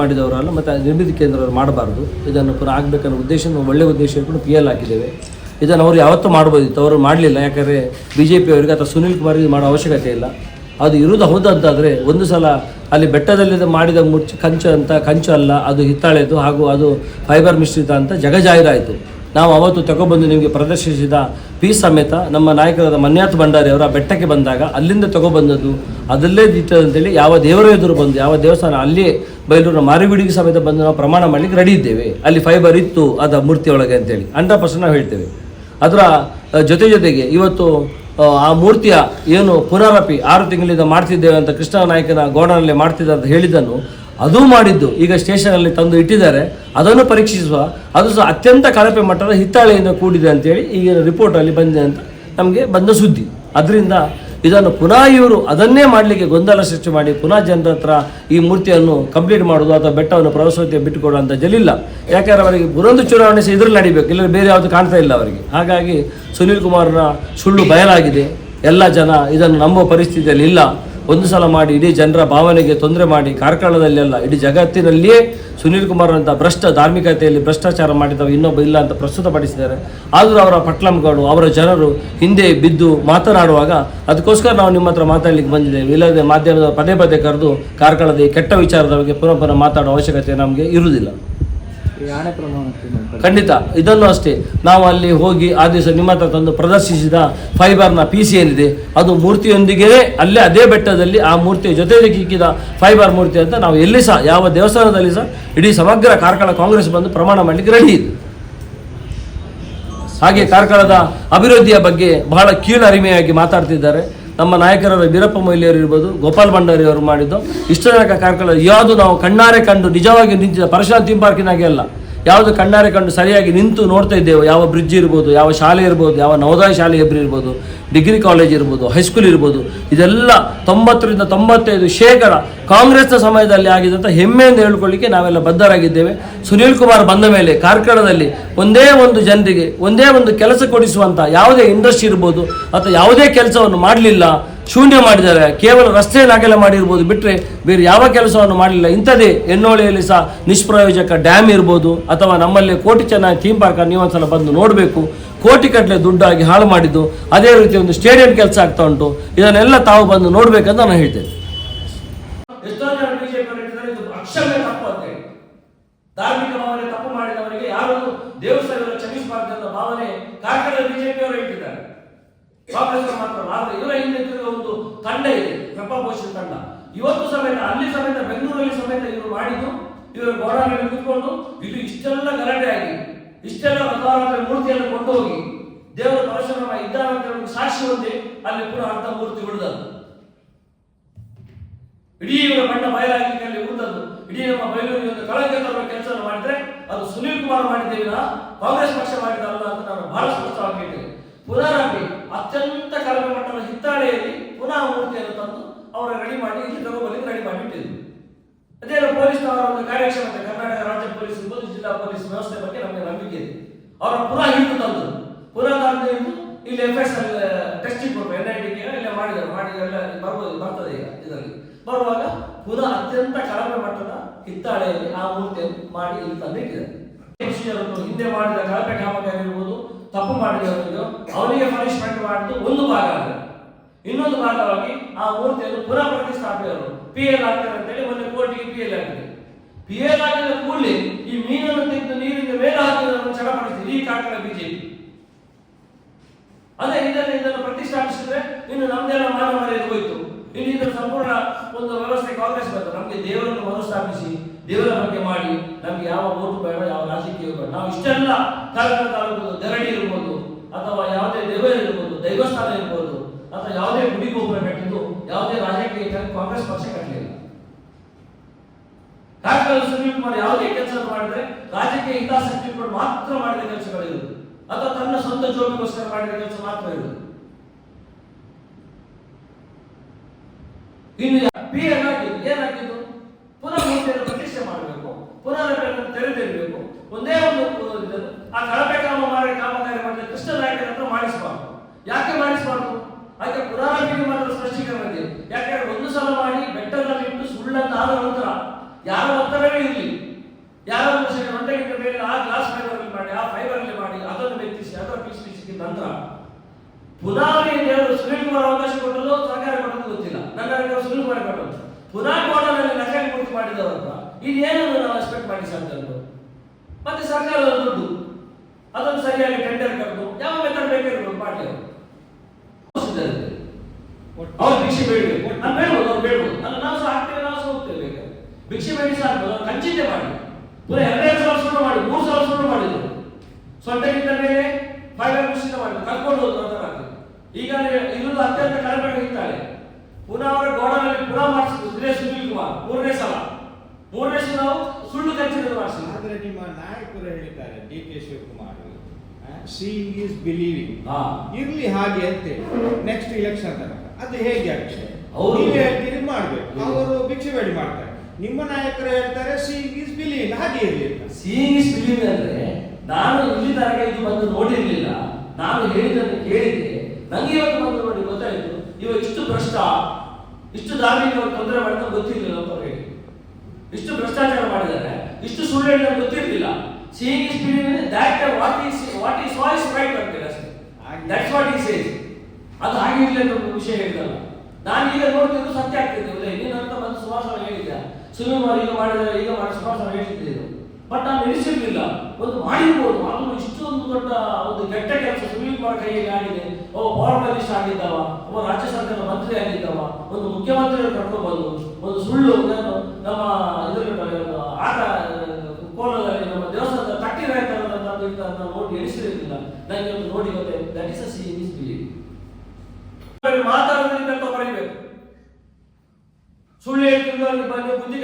ಮಾಡಿದವರಲ್ಲ, ಮತ್ತು ನಿರ್ಮಿತಿ ಕೇಂದ್ರ ಮಾಡಬಾರ್ದು. ಇದನ್ನು ಪುನಃ ಆಗಬೇಕನ್ನೋ ಉದ್ದೇಶ ಒಳ್ಳೆಯ ಉದ್ದೇಶ ಇಟ್ಕೊಂಡು ಪಿ ಎಲ್ ಹಾಕಿದ್ದೇವೆ. ಇದನ್ನು ಅವರು ಯಾವತ್ತೂ ಮಾಡ್ಬೋದಿತ್ತು ಅವರು ಮಾಡಲಿಲ್ಲ. ಯಾಕಂದರೆ ಬಿ ಜೆ ಪಿಯವರಿಗೆ ಅಥವಾ ಸುನೀಲ್ ಕುಮಾರ್ಗೆ ಮಾಡೋ ಅವಶ್ಯಕತೆ ಇಲ್ಲ. ಅದು ಇರುವುದು ಹೌದಂತಾದರೆ ಒಂದು ಸಲ ಅಲ್ಲಿ ಬೆಟ್ಟದಲ್ಲಿ ಮಾಡಿದ ಮುಚ್ಚ, ಕಂಚು ಅಂತ, ಕಂಚು ಅಲ್ಲ, ಅದು ಹಿತ್ತಾಳೆದು, ಹಾಗೂ ಅದು ಫೈಬರ್ ಮಿಶ್ರಿತ ಅಂತ ಜಗಜಾಹಿರಾಯಿತು. ನಾವು ಅವತ್ತು ತಗೊಬಂದು ನಿಮಗೆ ಪ್ರದರ್ಶಿಸಿದ ಪೀಸ್ ಸಮೇತ ನಮ್ಮ ನಾಯಕರಾದ ಮನ್ಯಾತ್ ಭಂಡಾರಿ ಅವರ ಬೆಟ್ಟಕ್ಕೆ ಬಂದಾಗ ಅಲ್ಲಿಂದ ತಗೊಬಂದದ್ದು ಅದಲ್ಲೇ ದಿಟ್ಟದಂತೇಳಿ ಯಾವ ದೇವರ ಎದುರು ಬಂದು, ಯಾವ ದೇವಸ್ಥಾನ ಅಲ್ಲಿಯೇ ಬಯಲೂರಿನ ಮಾರಿಗುಡಿಗೆ ಸಮೇತ ಬಂದು ನಾವು ಪ್ರಮಾಣ ಮಾಡಲಿಕ್ಕೆ ರೆಡಿ ಇದ್ದೇವೆ. ಅಲ್ಲಿ ಫೈಬರ್ ಇತ್ತು ಅದ ಮೂರ್ತಿಯೊಳಗೆ ಅಂತೇಳಿ. ಹಂಡ್ರೆಡ್ ಪರ್ಸೆಂಟ್ ನಾವು ಹೇಳ್ತೇವೆ. ಅದರ ಜೊತೆ ಜೊತೆಗೆ ಇವತ್ತು ಆ ಮೂರ್ತಿಯ ಏನು ಪುನರಪಿ ಆರು ತಿಂಗಳಿಂದ ಮಾಡ್ತಿದ್ದೇವೆ ಅಂತ ಕೃಷ್ಣ ನಾಯಕನ ಗೋಡನಲ್ಲಿ ಮಾಡ್ತಿದ್ದ ಅಂತ ಹೇಳಿದ್ದನ್ನು ಅದು ಮಾಡಿದ್ದು ಈಗ ಸ್ಟೇಷನಲ್ಲಿ ತಂದು ಇಟ್ಟಿದ್ದಾರೆ. ಅದನ್ನು ಪರೀಕ್ಷಿಸುವ. ಅದು ಸಹ ಅತ್ಯಂತ ಕಳಪೆ ಮಟ್ಟದ ಹಿತ್ತಾಳೆಯಿಂದ ಕೂಡಿದೆ ಅಂತೇಳಿ ಈಗಿನ ರಿಪೋರ್ಟಲ್ಲಿ ಬಂದಿದೆ ಅಂತ ನಮಗೆ ಬಂದ ಸುದ್ದಿ. ಅದರಿಂದ ಇದನ್ನು ಪುನಃ ಇವರು ಅದನ್ನೇ ಮಾಡಲಿಕ್ಕೆ ಗೊಂದಲ ಸೃಷ್ಟಿ ಮಾಡಿ ಪುನಃ ಜನರ ಹತ್ರ ಈ ಮೂರ್ತಿಯನ್ನು ಕಂಪ್ಲೀಟ್ ಮಾಡೋದು ಅಥವಾ ಬೆಟ್ಟವನ್ನು ಪ್ರವಾಸೋದ್ಯಮ ಬಿಟ್ಟುಕೊಡುವಂಥ ಜಲಿಲ್ಲ. ಯಾಕಂದ್ರೆ ಅವರಿಗೆ ಬುರೊಂದು ಚುನಾವಣೆ ಸಹ ಇದ್ರಲ್ಲಿ ನಡಿಬೇಕು. ಇಲ್ಲ ಬೇರೆ ಯಾವುದು ಕಾಣ್ತಾ ಇಲ್ಲ ಅವರಿಗೆ. ಹಾಗಾಗಿ ಸುನೀಲ್ ಕುಮಾರ್ನ ಸುಳ್ಳು ಬಯಲಾಗಿದೆ. ಎಲ್ಲ ಜನ ಇದನ್ನು ನಂಬುವ ಪರಿಸ್ಥಿತಿಯಲ್ಲಿ ಇಲ್ಲ. ಒಂದು ಸಲ ಮಾಡಿ ಇಡೀ ಜನರ ಭಾವನೆಗೆ ತೊಂದರೆ ಮಾಡಿ ಕಾರ್ಕಳದಲ್ಲೆಲ್ಲ, ಇಡೀ ಜಗತ್ತಿನಲ್ಲಿಯೇ ಸುನೀಲ್ ಕುಮಾರ್ ಅಂತ ಭ್ರಷ್ಟ ಧಾರ್ಮಿಕತೆಯಲ್ಲಿ ಭ್ರಷ್ಟಾಚಾರ ಮಾಡಿದವ ಇನ್ನೊಬ್ಬ ಇಲ್ಲ ಅಂತ ಪ್ರಸ್ತುತಪಡಿಸಿದ್ದಾರೆ. ಆದರೂ ಅವರ ಪಟ್ಲಂಗಳು ಅವರ ಜನರು ಹಿಂದೆ ಬಿದ್ದು ಮಾತನಾಡುವಾಗ ಅದಕ್ಕೋಸ್ಕರ ನಾವು ನಿಮ್ಮ ಹತ್ರ ಮಾತಾಡಲಿಕ್ಕೆ ಬಂದಿದ್ದೇವೆ. ಇಲ್ಲದೆ ಮಾಧ್ಯಮದ ಪದೇ ಪದೇ ಕರೆದು ಕಾರ್ಕಳದ ಕೆಟ್ಟ ವಿಚಾರದ ಬಗ್ಗೆ ಪುನಃ ಪುನಃ ಮಾತಾಡೋ ಅವಶ್ಯಕತೆ ನಮಗೆ ಇರುವುದಿಲ್ಲ ಈ ಆಣೆ ಪ್ರಮಾಣಕ್ಕೆ ಏನು? ಖಂಡಿತ, ಇದನ್ನು ಅಷ್ಟೇ. ನಾವು ಅಲ್ಲಿ ಹೋಗಿ ಆ ದಿವಸ ನಿಮ್ಮ ಹತ್ರ ತಂದು ಪ್ರದರ್ಶಿಸಿದ ಫೈಬರ್ನ ಪೀಸ್ ಏನಿದೆ, ಅದು ಮೂರ್ತಿಯೊಂದಿಗೆ ಅಲ್ಲೇ ಅದೇ ಬೆಟ್ಟದಲ್ಲಿ ಆ ಮೂರ್ತಿಯ ಜೊತೆಗೆ ಕಿಕ್ಕಿದ ಫೈಬರ್ ಮೂರ್ತಿ ಅಂತ ನಾವು ಎಲ್ಲಿ ಸಹ, ಯಾವ ದೇವಸ್ಥಾನದಲ್ಲಿ ಸಹ, ಇಡೀ ಸಮಗ್ರ ಕಾರ್ಕಳ ಕಾಂಗ್ರೆಸ್ ಬಂದು ಪ್ರಮಾಣ ಮಾಡಲಿಕ್ಕೆ ರೆಡಿ ಇದೆ ಹಾಗೆ ಕಾರ್ಕಳದ ಅಭಿವೃದ್ಧಿಯ ಬಗ್ಗೆ ಬಹಳ ಕೀಳರಿಮೆಯಾಗಿ ಮಾತಾಡ್ತಿದ್ದಾರೆ. ನಮ್ಮ ನಾಯಕರಾದ ವೀರಪ್ಪ ಮೊಯ್ಲಿಯವರು ಇರ್ಬೋದು, ಗೋಪಾಲ್ ಭಂಡಾರಿ ಅವರು ಮಾಡಿದ್ದು. ಇಷ್ಟು ಜನ ಕಾರ್ಯಕ್ರಮ ಯಾವುದು ನಾವು ಕಣ್ಣಾರೆ ಕಂಡು ನಿಜವಾಗಿ ನಿಂತಿದ್ದ ಪರಶುರಾಮ್ ಥೀಮ್ ಪಾರ್ಕಿನಾಗೆ ಅಲ್ಲ. ಯಾವುದು ಕಣ್ಣಾರೆ ಕಂಡು ಸರಿಯಾಗಿ ನಿಂತು ನೋಡ್ತಾ ಇದ್ದೇವೆ. ಯಾವ ಬ್ರಿಡ್ಜ್ ಇರ್ಬೋದು, ಯಾವ ಶಾಲೆ ಇರ್ಬೋದು, ಯಾವ ನವೋದಯ ಶಾಲೆ ಎಬ್ರಿ ಇರ್ಬೋದು, ಡಿಗ್ರಿ ಕಾಲೇಜ್ ಇರ್ಬೋದು ಹೈಸ್ಕೂಲ್ ಇರ್ಬೋದು, ಇದೆಲ್ಲ ತೊಂಬತ್ತರಿಂದ ತೊಂಬತ್ತೈದು ಶೇಕಡ ಕಾಂಗ್ರೆಸ್ನ ಸಮಯದಲ್ಲಿ ಆಗಿದಂಥ ಹೆಮ್ಮೆಯಿಂದ ಹೇಳ್ಕೊಳ್ಳಿಕ್ಕೆ ನಾವೆಲ್ಲ ಬದ್ಧರಾಗಿದ್ದೇವೆ. ಸುನೀಲ್ ಕುಮಾರ್ ಬಂದ ಮೇಲೆ ಕಾರ್ಕಳದಲ್ಲಿ ಒಂದೇ ಒಂದು ಜನರಿಗೆ, ಒಂದೇ ಒಂದು ಕೆಲಸ ಕೊಡಿಸುವಂಥ ಯಾವುದೇ ಇಂಡಸ್ಟ್ರಿ ಇರ್ಬೋದು, ಅಥವಾ ಯಾವುದೇ ಕೆಲಸವನ್ನು ಮಾಡಲಿಲ್ಲ ಶೂನ್ಯ ಮಾಡಿದ್ದಾರೆ. ಕೇವಲ ರಸ್ತೆಯನ್ನು ಅಗಲ ಮಾಡಿರ್ಬೋದು ಬಿಟ್ಟರೆ ಬೇರೆ ಯಾವ ಕೆಲಸವನ್ನು ಮಾಡಲಿಲ್ಲ. ಇಂಥದೇ ಎನ್ನೋಳಿಯಲ್ಲಿ ಸಹ ನಿಷ್ಪ್ರಯೋಜಕ ಡ್ಯಾಮ್ ಇರ್ಬೋದು ಅಥವಾ ನಮ್ಮಲ್ಲಿ ಕೋಟಿ ಚೆನ್ನಾಗಿ ಥೀಮ್ ಪಾರ್ಕ್ ನೀವೊಂದ್ಸಲ ಬಂದು ನೋಡಬೇಕು. ಕೋಟಿ ಕಟ್ಟಲೆ ದುಡ್ಡಾಗಿ ಹಾಳು ಮಾಡಿದ್ದು ಅದೇ ರೀತಿ ಒಂದು ಸ್ಟೇಡಿಯಂ ಕೆಲಸ ಆಗ್ತಾ ಉಂಟು. ಇದನ್ನೆಲ್ಲ ತಾವು ಬಂದು ನೋಡಬೇಕಂತ ನಾನು ಹೇಳ್ತೇನೆ. ಧಾರ್ಮಿಕ ಭಾವನೆ ತಪ್ಪು ಮಾಡಿದವರಿಗೆ ಯಾರು ದೇವಸ್ಥಾನ ಕ್ಷಮಿಸಬಾರ್ದು ಭಾವನೆ. ಕಾರ್ಕಳ ಬಿಜೆಪಿ ಕಾಂಗ್ರೆಸ್ ಮಾತ್ರ ಆದರೆ ಇವರ ಹಿಂದೆ ಒಂದು ತಂಡ ಇದೆ ಪೋಷಿತ ತಂಡ. ಇವತ್ತು ಸಮೇತ, ಅಲ್ಲಿ ಸಮೇತ, ಬೆಂಗಳೂರಲ್ಲಿ ಸಮೇತ ಇವರು ಮಾಡಿದ್ದು, ಇವರು ಗೋಡಾನಲ್ಲಿ ಕೂತ್ಕೊಂಡು ಇದು ಇಷ್ಟೆಲ್ಲ ಗಲಾಟೆ ಆಗಿ ಇಷ್ಟೆಲ್ಲ ರಥಾವರ ಮೂರ್ತಿಯನ್ನು ಕೊಂಡು ಹೋಗಿ ದೇವರ ಪರಶುರಾಮ ಇದ್ದಾನೆ ಅಂತ ಸಾಕ್ಷಿ ಹೊಂದಿ ಅಲ್ಲಿ ಪುನಃ ಅರ್ಧ ಮೂರ್ತಿ ಉಳಿದದ್ದು. ಇಡೀ ಇವರ ಬಣ್ಣ ಬಯಲಾಗಲಿಕ್ಕೆ ಅಲ್ಲಿ ಉಳಿದದ್ದು. ಇಡೀ ನಮ್ಮ ಬಯಲೂರಿಗೆ ಒಂದು ಕಳಂಕ ತರುವ ಕೆಲಸವನ್ನು ಮಾಡಿದ್ರೆ, ಅದು ಸುನೀಲ್ ಕುಮಾರ್ ಮಾಡಿದ್ದೇವಿನ ಕಾಂಗ್ರೆಸ್ ಪಕ್ಷ ಮಾಡಿದಲ್ಲ ಅಂತ ನಾನು ಬಹಳ ಸ್ಪಷ್ಟವಾಗಿ ಹೇಳಿದ್ದೇನೆ ಪುನರಪಿ ಅತ್ಯಂತ ಕಡಿಮೆ ಮಟ್ಟದ ಹಿತ್ತಾಳೆಯಲ್ಲಿ ಪುನಃ ಮೂರ್ತಿಯನ್ನು ತಂದು ಅವರ ರೆಡಿ ಮಾಡಿ ಇಲ್ಲಿ ತಗೊಬರ್ಲಿಕ್ಕೆ ರೆಡಿ ಮಾಡಿಟ್ಟಿದ್ರು. ಅದೇ ಪೊಲೀಸ್ನವರ ಒಂದು ಕಾರ್ಯಕ್ಷಮತೆ, ಕರ್ನಾಟಕ ರಾಜ್ಯ ಪೊಲೀಸ್ ಇರ್ಬೋದು ಜಿಲ್ಲಾ ಪೊಲೀಸ್ ವ್ಯವಸ್ಥೆ ಬಗ್ಗೆ ನಮಗೆ ನಂಬಿಕೆ ಇದೆ. ಅವರ ಪುನಃ ಹಿಂದೆ ತಂದು, ಪುನಃ ತಂದು ಇಂದು ಇಲ್ಲಿ ಎಫ್ ಎಸ್ ಎಲ್ ಟೆಸ್ಟಿಂಗ್ ಕೊಟ್ಟು ಎನ್ ಐ ಟಿಗೆ ಇಲ್ಲ ಮಾಡಿದ್ದಾರೆ ಮಾಡಿ ಎಲ್ಲ ಬರ್ಬೋದು ಬರ್ತದೆ ಈಗ ಇದರಲ್ಲಿ. ಬರುವಾಗ ಪುನಃ ಅತ್ಯಂತ ಕಡಿಮೆ ಮಟ್ಟದ ಹಿತ್ತಾಳೆಯಲ್ಲಿ ಆ ಮೂರ್ತಿಯನ್ನು ಮಾಡಿ ಇಲ್ಲಿ ತಂದಿಟ್ಟಿದ್ದಾರೆ. ಹಿಂದೆ ಮಾಡಿದ ಕಳಪೆ ಕಾಮಗಾರಿ ಇರ್ಬೋದು ತಪ್ಪು ಮಾಡಿರೋದು ಅವರಿಗೆ ಪನಿಷ್ಮೆಂಟ್ ಮಾಡಿದ್ದು ಒಂದು ಭಾಗ ಆಗಿದೆ. ಇನ್ನೊಂದು ಭಾಗವಾಗಿ ಆ ಮೂರ್ತಿಯನ್ನು ಪುನಃ ಪ್ರತಿಷ್ಠಾಪಿಸಿದರು ಪಿ ಎಲ್ ಆಗ್ತಾರೆ ಅಂತೇಳಿ ಒಂದು ಕೋಟಿಗೆ ಪಿ ಎಲ್ ಆಗಿದೆ ಪಿ ಎಲ್ ಆಗಿದ ಕೂಡಲಿ ಈ ಮೀನನ್ನು ತೆಗೆದು ನೀರಿನ ಮೇಲೆ ಹಾಕಿದನ್ನು ಚಡಪಡಿಸಿದೆ ಈ ಕಾಕಡ ಬಿಜೆಪಿ ಅದೇ ಇದನ್ನು ಇದನ್ನು ಪ್ರತಿಷ್ಠಾಪಿಸಿದ್ರೆ ಇನ್ನು ನಮ್ದೆಲ್ಲ ಮಾನ ಮರ್ಯಾದೆ ಹೋಯ್ತು. ಇನ್ನು ಇದರ ಸಂಪೂರ್ಣ ಒಂದು ವ್ಯವಸ್ಥೆ ಕಾಂಗ್ರೆಸ್ ಬಂತು. ನಮಗೆ ದೇವರನ್ನು ಮರುಸ್ಥಾಪಿಸಿ, ದೇವರ ಬಗ್ಗೆ ಮಾಡಿ, ನಮ್ಗೆ ಯಾವ ಓಟು ಬೇಡ, ಯಾವ ರಾಜಕೀಯ ಬೇಡ. ನಾವು ಇಷ್ಟೆಲ್ಲ ಕಾರಣ ತಾಲೂಕು ದರಡಿ ಇರ್ಬೋದು, ಅಥವಾ ಯಾವುದೇ ದೇವರ ಇರ್ಬೋದು, ದೈವಸ್ಥಾನ ಇರ್ಬೋದು, ಅಥವಾ ಯಾವುದೇ ಗುಡಿ ಗೋಪುರ ಕಟ್ಟಿದ್ದು, ಯಾವುದೇ ರಾಜಕೀಯ ಕಾಂಗ್ರೆಸ್ ಪಕ್ಷ ಕಟ್ಟಲಿಲ್ಲ. ಡಾಕ್ಟರ್ ಸುನೀಲ್ ಕುಮಾರ್ ಯಾವುದೇ ಕೆಲಸ ಮಾಡಿದ್ರೆ, ರಾಜಕೀಯ ಹಿತಾಸಕ್ತಿ ಇಟ್ಕೊಂಡು ಮಾತ್ರ ಮಾಡಿದ ಕೆಲಸಗಳಿರುವುದು ಅಥವಾ ತನ್ನ ಸ್ವಂತ ಜೋಬಿಗೋಸ್ಕರ ಮಾಡಿದ ಕೆಲಸ ಮಾತ್ರ ಇರುವುದು. ಇನ್ನು ಪಿ ಏನಾಗಿದ್ದು ಏನಾಗಿದ್ದು ಪುನಃ ಮೂರ್ತಿಯನ್ನು ಪ್ರತಿಷ್ಠೆ ಮಾಡಬೇಕು. ಪುನಃ ತಂತ್ರ. ನಂತರ ಪುನಃ ಹೇಳಲು ಸುನೀಲ್ ಕುಮಾರ್ ಅವಕಾಶ ಕೊಟ್ಟಲು ಸರ್ಕಾರ ಕೊಟ್ಟದ್ದು ಗೊತ್ತಿಲ್ಲ. ನನ್ನ ನಾವು ಸುನೀಲ್ ಕುಮಾರ್ ಕೊಟ್ಟದ್ದು ಪುನಃ ಕೋರ್ಟ್ನಲ್ಲಿ ನಕಲಿ ಗುರುತು ಮಾಡಿದವರನ್ನ ಇದೇನನ್ನು ನಾವು ಎಕ್ಸ್ಪೆಕ್ಟ್ ಮಾಡಿ ಸಾಧ್ಯ ಮತ್ತೆ ಸರ್ಕಾರದ ದುಡ್ಡು. ಅದನ್ನು ಸರಿಯಾಗಿ ಟೆಂಡರ್ ಕಟ್ಟು ಯಾವ ಮೆಥಡ್ ಬೇಕಾಗಿರ್ಬೋದು ಮಾಡಲಿ ಅವ್ರು. ಭಿಕ್ಷೆ ಬೇಡಿ ನಾನು ಬೇಡಬಹುದು ಅವ್ರು ಬೇಡಬಹುದು ಅಲ್ಲ, ನಾವು ಸಹ ಹಾಕ್ತೇವೆ, ನಾವು ಸಹ ಹೋಗ್ತೇವೆ ಭಿಕ್ಷೆ ಬೇಡಿ ಸಾಕು ಅವ್ರು ಕಂಚಿತೆ ಮಾಡಿ. ಪುನಃ ಎರಡೇ ಸಾವಿರ ಮಾಡಿ, ಮೂರು ಸಾವಿರ ಮಾಡಿದ್ರು. ಸೊಂಟಕ್ಕಿಂತ ಮೇಲೆ ಫೈಬರ್ ಖುಷಿನ ಮಾಡಿದ್ರು ಕರ್ಕೊಂಡು ಹೋದ್ರು ಅಂತ. ಈಗ ಇಲ್ಲೂ ಅತ್ಯಂತ ಕಡಿಮೆ ಇದ್ದಾರೆ ಪುನಃ ಅವರ ಗೌಡನಲ್ಲಿ ಪುನಃ ಮಾಡಿಸಿದ್ರು ದಿನೇಶ್ ಸುನೀಲ್ ಕುಮಾರ್ ಮೂರನೇ ಸಲ. ಮೂರನೇ ಸಲ ನಾವು ಸುಳ್ಳು ಕಚ್ಚಿದ್ರು ಮಾಡಿಸಿದ್ರು. ಆದ್ರೆ ನಿಮ್ಮ ನಾಯಕರು ಹೇಳಿದ್ದಾರೆ D K Shivakumar. Seeing is believing. ಇರ್ಲಿ ಹಾಗೆ ಅಂತೇಳಿ ನೆಕ್ಸ್ಟ್ ಇಲೆಕ್ಷನ್ ತನಕ. ಅದು ಹೇಗೆ ಆಗ್ತದೆ ಅವರು ನೀವು ಹೇಳ್ತೀರಿ ಮಾಡ್ಬೇಕು. ಅವರು ಭಿಕ್ಷೆ ಬೇಡಿ ಮಾಡ್ತಾರೆ. ನಿಮ್ಮ ನಾಯಕರು ಹೇಳ್ತಾರೆ ಸೀಯಿಂಗ್ ಈಸ್ ಬಿಲೀವಿಂಗ್ ಹಾಗೆ ಇರ್ಲಿ ಸಿ ಇಸ್ ಬಿಲೀವಿಂಗ್ ಅಂದ್ರೆ ನಾನು ಇಲ್ಲಿ ತನಕ ಇದು ಬಂದು ನೋಡಿರ್ಲಿಲ್ಲ. ನಾನು ಹೇಳಿದ್ದನ್ನು ಕೇಳಿದ್ದೆ. ನಂಗೆ ಇವತ್ತು ಬಂದು ನೋಡಿ ಗೊತ್ತಾಯ್ತು. ಇವ ಇಷ್ಟು ಭ್ರಷ್ಟ. ಇಷ್ಟು ಧಾರ್ಮಿಕವಾಗಿ ತೊಂದರೆ ಮಾಡಿದ ಗೊತ್ತಿರಲಿಲ್ಲ ಅಂತ ಅವ್ರು ಹೇಳಿ. ಇಷ್ಟು ಭ್ರಷ್ಟಾಚಾರ ಮಾಡಿದ್ದಾರೆ. ಇಷ್ಟು ಸುಳ್ಳು ಹೇಳಿದ ಗೊತ್ತಿರಲಿಲ್ಲ. Seeing is believing that what is what is voice right ಅಷ್ಟೇ. ಹಾಗೆ. ದಟ್ಸ್ ವಾಟ್ ಈಸ್ ಸೇಸ್ ಅದು ಆಗಿರಲಿಲ್ಲ ಇರಲಿ ಅಂತ ವಿಷಯ ಹೇಳಿದಲ್ಲ. ನಾನು ಈಗ ನೋಡ್ತಿದ್ದು ಸತ್ಯ ಆಗ್ತಿದೆ ಉದಯ್ ನೀನು ಅಂತ ಬಂದು ಸುಭಾಷಣ ಹೇಳಿದ್ದೆ ಸುನಿಲ್ ಈಗ ಮಾಡಿದರೆ ಈಗ ಮಾಡಿ ಸುಭಾಷಣ ಹೇಳ್ತಿದ್ದೆ ಬಟ್ ನಾನು ನಿಲ್ಲಿಸಿರ್ಲಿಲ್ಲ ಒಂದು ಮಾಡಿರ್ಬೋದು. ಆದ್ರೂ ಇಷ್ಟೊಂದು ದೊಡ್ಡ ಒಂದು ಕೆಟ್ಟ ಕೆಲಸ ಸುನೀಲ್ ಕುಮಾರ್ ಕೈಯಲ್ಲಿ ಆಗಿದೆ. ಒಬ್ಬ ಪೌರಮಿನಿಸ್ಟರ್ ಆಗಿದ್ದಾವ, ಒಬ್ಬ ರಾಜ್ಯ ಸರ್ಕಾರದ ಮಂತ್ರಿ ಆಗಿದ್ದಾವ, ಒಂದು ಮುಖ್ಯಮಂತ್ರಿ ಕಟ್ಕೋಬಹುದು ಒಂದು ಸುಳ್ಳು, ನಮ್ಮ ಆಟ ಕೋಲದಲ್ಲಿ ನಮ್ಮ ದೇವಸ್ಥಾನದ ತಟ್ಟಿ ರಾಯ್ತಾರ ನೋಡಿ ಎಣಿಸಿರಲಿಲ್ಲ. ನನಗೆ ಒಂದು ನೋಡಿ ಗೊತ್ತೆ that is a see misbelieve ಮಾತಾಡೋದ್ರಿಂದ ಬರೀಬೇಕು ಸುಳ್ಳು ಹೇಳ್ತಿದ್ರು ಅಲ್ಲಿ ಬಂದು ಬುದ್ಧಿ